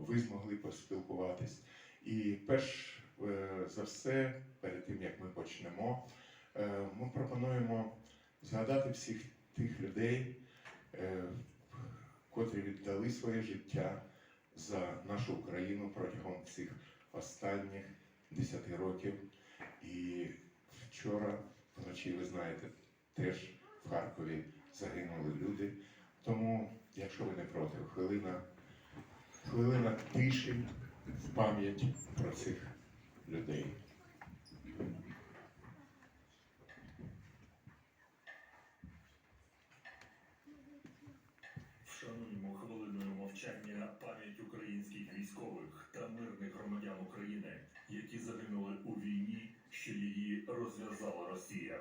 ви змогли поспілкуватись. І перш е, за все, перед тим як ми почнемо, е, ми пропонуємо згадати всіх тих людей, е, котрі віддали своє життя за нашу Україну протягом цих останніх 10 років. І вчора вночі, ви знаєте, теж в Харкові загинули люди. Тому, якщо ви не проти, хвилина, хвилина тиші в пам'ять про цих людей. Вшануємо хвилиною мовчання пам'ять українських військових та мирних громадян України, які загинули у війні, що її розв'язала Росія.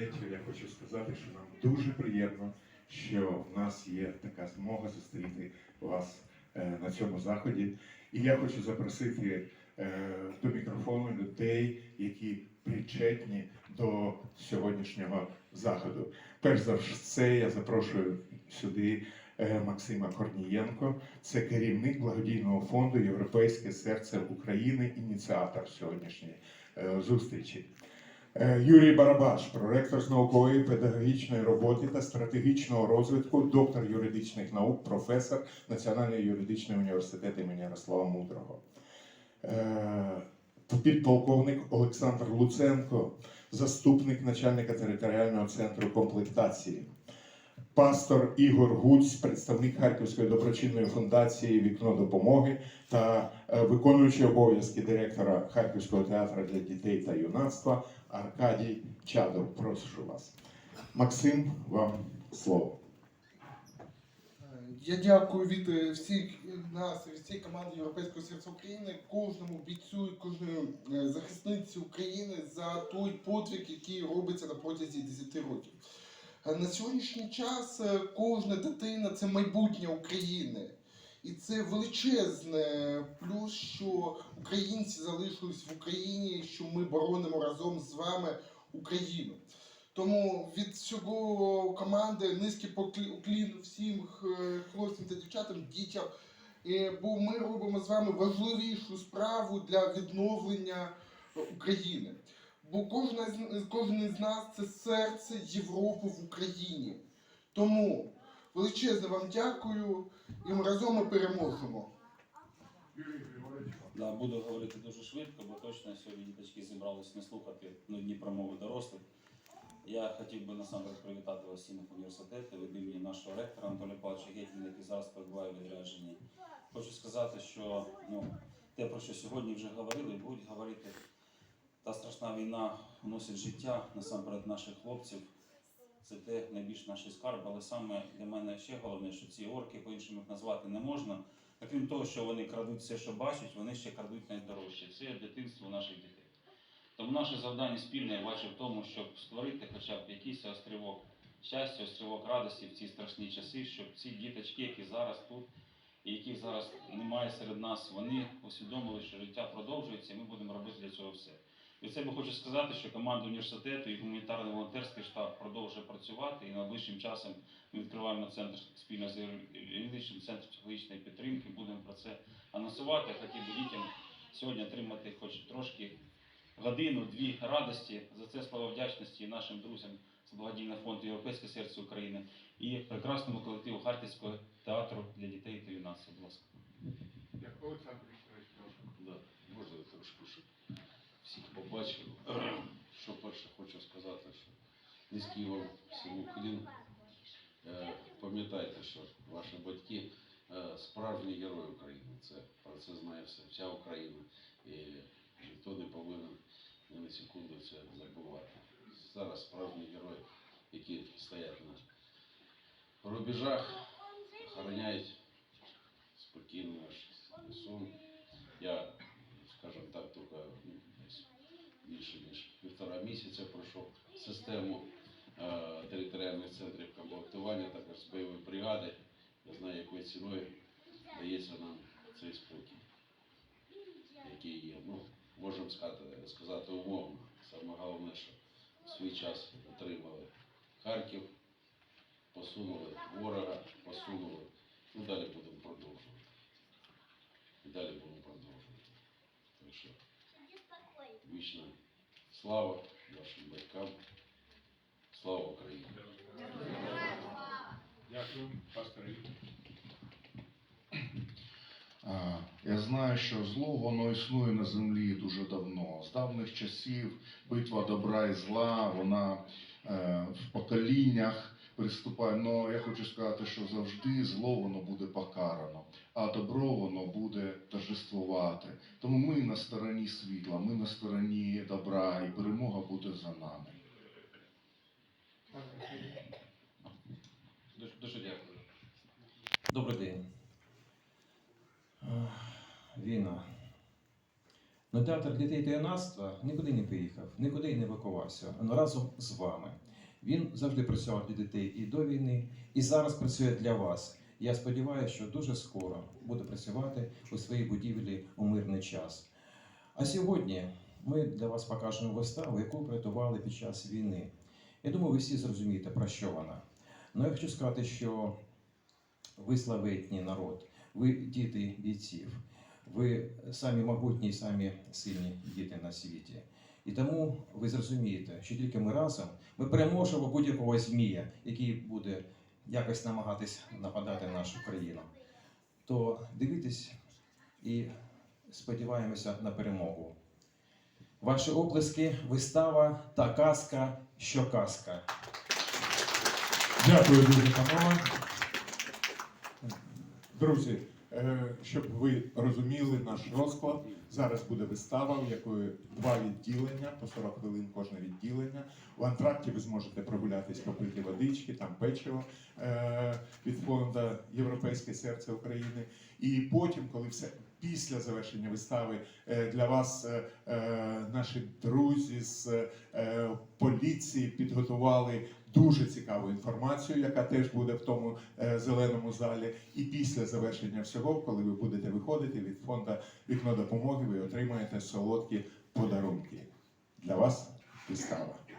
Знаєте, я хочу сказати, що нам дуже приємно, що в нас є така змога зустріти вас е, на цьому заході. І я хочу запросити е, до мікрофону людей, які причетні до сьогоднішнього заходу. Перш за все, я запрошую сюди е, Максима Корнієнко, це керівник благодійного фонду Європейське серце України, ініціатор сьогоднішньої зустрічі. Е, Юрій Барабаш, проректор з наукової педагогічної роботи та стратегічного розвитку, доктор юридичних наук, професор Національного юридичного університету імені Ярослава Мудрого. Е, Підполковник Олександр Луценко, заступник начальника територіального центру комплектації. Пастор Ігор Гуць, представник Харківської доброчинної фундації Вікно допомоги та е, виконуючий обов'язки директора Харківського театру для дітей та юнацтва Аркадій Чадов. Прошу вас. Максим, вам слово. Я дякую від е, всіх нас, від всієї команди Європейського серця України, кожному бійцю і кожної е, захисниці України за той подвиг, який робиться на протязі 10 років. Е, На сьогоднішній час кожна дитина це майбутнє України. І це величезне плюс, що українці залишились в Україні, що ми боронимо разом з вами Україну. Тому від всього команди низький поклі- уклін всім е, хлопцям та дівчатам, дітям. Е, Бо ми робимо з вами важливішу справу для відновлення України. Бо кожна з кожен з нас це серце Європи в Україні. Тому величезне вам дякую і ми разом ми переможемо. Да, буду говорити дуже швидко, бо точно сьогодні діточки зібрались не слухати нудні промови дорослих. Я хотів би насамперед привітати вас всіх університету від імені нашого ректора Анатолія Павловича Гетіна, який зараз перебуває в відрядженні. Хочу сказати, що ну, те, про що сьогодні вже говорили, будуть говорити, та страшна війна вносить життя насамперед наших хлопців. Це те найбільш наш скарб, але саме для мене ще головне, що ці орки по-іншому їх назвати не можна. А крім того, що вони крадуть все, що бачать, вони ще крадуть найдорожче. Це дитинство наших дітей. Тому наше завдання спільне я бачу в тому, щоб створити хоча б якийсь острівок щастя, острівок радості в ці страшні часи, щоб ці діточки, які зараз тут і яких зараз немає серед нас, вони усвідомили, що життя продовжується, і ми будемо робити для цього все. І це я хочу сказати, що команда університету і гуманітарний волонтерський штаб продовжує працювати, і найближчим часом ми відкриваємо центр спільно з юридичним центром психологічної підтримки. Будемо про це анонсувати. Хотів би дітям сьогодні отримати хоч трошки годину-дві радості. За це слова вдячності нашим друзям з благодійного фонду Європейське серце України і прекрасному колективу Харківського театру для дітей та юнацтва. Будь ласка. Олександр Вікторович. Да, можна трошки всіх побачив. Що перше хочу сказати, що низький вам всім уклін. Е, Пам'ятайте, що ваші батьки е, справжні герої України. Це про це знає все, вся Україна. І ніхто не повинен ні на секунду це забувати. Зараз справжні герої, які стоять на рубежах, охороняють спокійно наш сон. Я, скажімо так, тільки місяця пройшов систему е, територіальних центрів комплектування, також з бойової бригади. Я знаю, якою ціною дається нам цей спокій, який є. Ну, можемо сказати, сказати умовно. Саме головне, що в свій час отримали Харків, посунули ворога, посунули. Ну, далі будемо продовжувати. І далі будемо продовжувати. Так що вічна слава вашим батькам. Слава Україні! Дякую, пастори. Я знаю, що зло воно існує на землі дуже давно. З давних часів битва добра і зла, вона е, в поколіннях приступає. Но я хочу сказати, що завжди зло воно буде покарано, а добро воно буде торжествувати. Тому ми на стороні світла, ми на стороні добра, і перемога буде за нами. Дуже, дуже дякую. Добрий день. Ах, Війна. Ну, театр дітей та юнацтва нікуди не поїхав, нікуди не евакувався. Він разом з вами. Він завжди працював для дітей і до війни, і зараз працює для вас. Я сподіваюся, що дуже скоро буде працювати у своїй будівлі у мирний час. А сьогодні ми для вас покажемо виставу, яку приготували під час війни. Я думаю, ви всі зрозумієте, про що вона. Ну, я хочу сказати, що ви славетний народ, ви діти бійців, ви самі могутні і самі сильні діти на світі. І тому ви зрозумієте, що тільки ми разом ми переможемо будь-якого змія, який буде якось намагатись нападати на нашу країну. То дивитесь і сподіваємося на перемогу. Ваші оплески, вистава та казка, що казка. Дякую. Друзі, е, щоб ви розуміли наш розклад, зараз буде вистава, в якої два відділення, по 40 хвилин кожне відділення. У антракті ви зможете прогулятись, попити водички, там печиво е, від фонду Європейське серце України. І потім, коли все після завершення вистави е, для вас е, е, наші друзі з поліції підготували дуже цікаву інформацію, яка теж буде в тому зеленому залі. І після завершення всього, коли ви будете виходити від фонду вікно допомоги, ви отримаєте солодкі подарунки. Для вас вистава.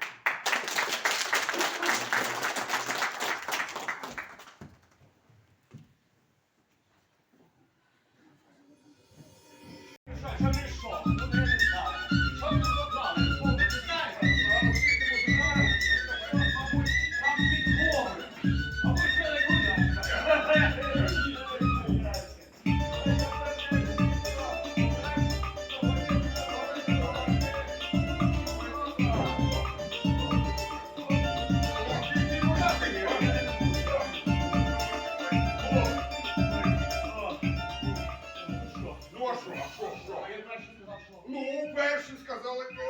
Ну а що, а що, що? Ну, перший сказали, то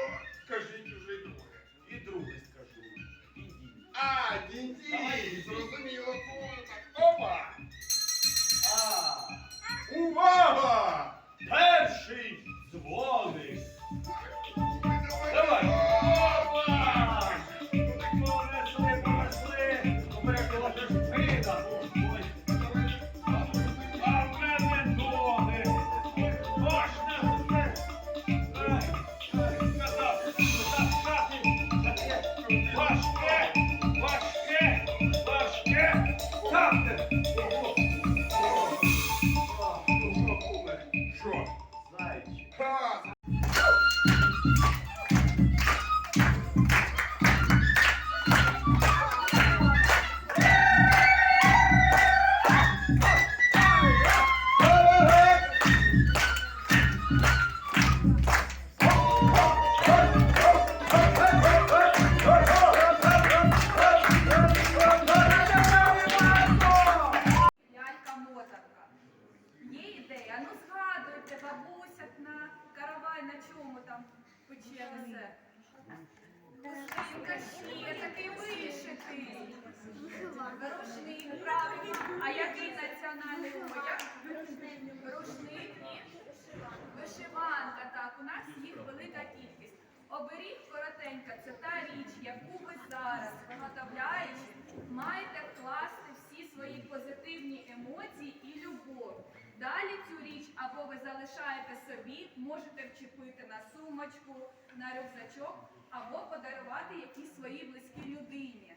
скажіть уже й друге. І друге скажу. А, Давай. зрозуміло, понял, так. Опа! А, Увага! перший дзвоник. Пече ще такий вишитий. Вирушний, правильно. А який національний одяг? Рушник і вишиванка. Так, у нас їх велика кількість. Оберіг коротенька, це та річ, яку ви зараз, виготовляючи, маєте вкласти всі свої позитивні емоції і любов. Далі цю річ або ви залишаєте собі, можете вчепити на сумочку, на рюкзачок, або подарувати якісь свої близькі людині.